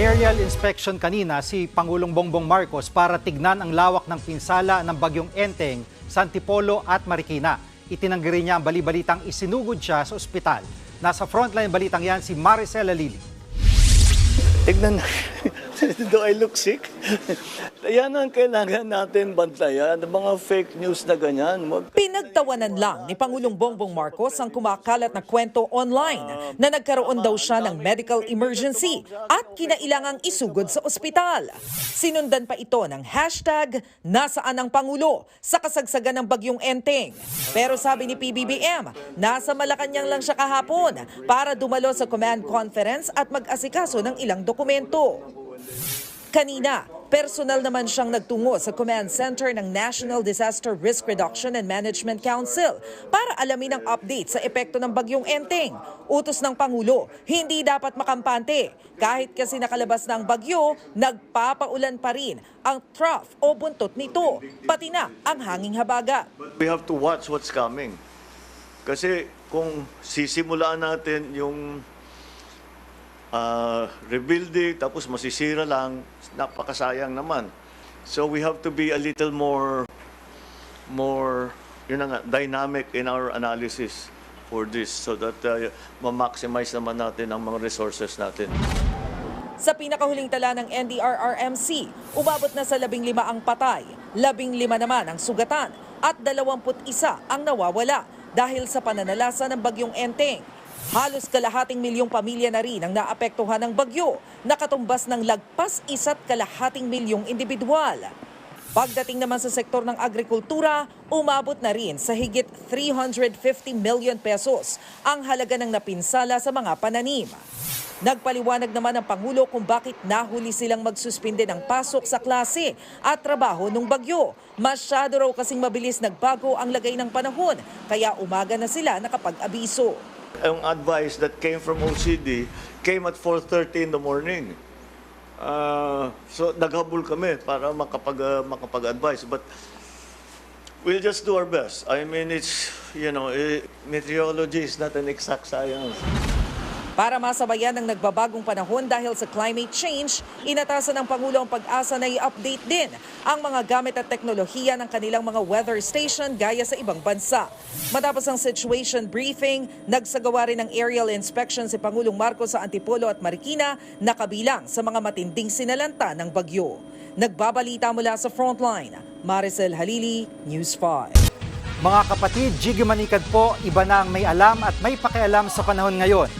Nag-aerial inspection kanina si Pangulong Bongbong Marcos para tignan ang lawak ng pinsala ng bagyong Enteng sa Antipolo at Marikina. Itinanggi rin niya ang balibalitang isinugod siya sa ospital. Nasa frontline balitang yan si Maricel Alili. Tignan na. Do I look sick? Yan ang kailangan natin bantayan. Mga fake news na ganyan. Wag- Pinagtawanan lang ni Pangulong Bongbong Marcos ang kumakalat na kwento online na nagkaroon daw siya ng medical emergency at kinailangang isugod sa ospital. Sinundan pa ito ng hashtag Nasaan ang Pangulo sa kasagsagan ng bagyong Enteng. Pero sabi ni PBBM, nasa Malacanang lang siya kahapon para dumalo sa command conference at mag-asikaso ng ilang dokumento. Kanina, personal naman siyang nagtungo sa command center ng National Disaster Risk Reduction and Management Council para alamin ang update sa epekto ng bagyong Enteng. Utos ng Pangulo, hindi dapat makampante. Kahit kasi nakalabas na ang bagyo, nagpapaulan pa rin ang trough o buntot nito, pati na ang hanging habagat. We have to watch what's coming. Kasi kung sisimulaan natin yung ah, rebuilding tapos masisira lang, napakasayang naman. So we have to be a little more more yun nga, dynamic in our analysis for this so that uh, ma-maximize naman natin ang mga resources natin. Sa pinakahuling tala ng NDRRMC, umabot na sa labing lima ang patay, labing lima naman ang sugatan at dalawamput isa ang nawawala dahil sa pananalasa ng bagyong Enteng. Halos kalahating milyong pamilya na rin ang naapektuhan ng bagyo, nakatumbas ng lagpas isa't kalahating milyong individual. Pagdating naman sa sektor ng agrikultura, umabot na rin sa higit 350 million pesos ang halaga ng napinsala sa mga pananim. Nagpaliwanag naman ang Pangulo kung bakit nahuli silang magsuspinde ng pasok sa klase at trabaho nung bagyo. Masyado raw kasing mabilis nagbago ang lagay ng panahon, kaya umaga na sila nakapag-abiso. Ang advice that came from OCD came at 4.30 in the morning. Uh, so naghabol kami para makapag, uh, makapag-advise. But we'll just do our best. I mean, it's, you know, eh, meteorology is not an exact science. Para masabayan ang nagbabagong panahon dahil sa climate change, inatasan ng Pangulo ang pag-asa na i-update din ang mga gamit at teknolohiya ng kanilang mga weather station gaya sa ibang bansa. Matapos ang situation briefing, nagsagawa rin ng aerial inspection si Pangulong Marcos sa Antipolo at Marikina na kabilang sa mga matinding sinalanta ng bagyo. Nagbabalita mula sa frontline, Maricel Halili, News 5. Mga kapatid, Jiggy Manikad po, iba na ang may alam at may pakialam sa panahon ngayon.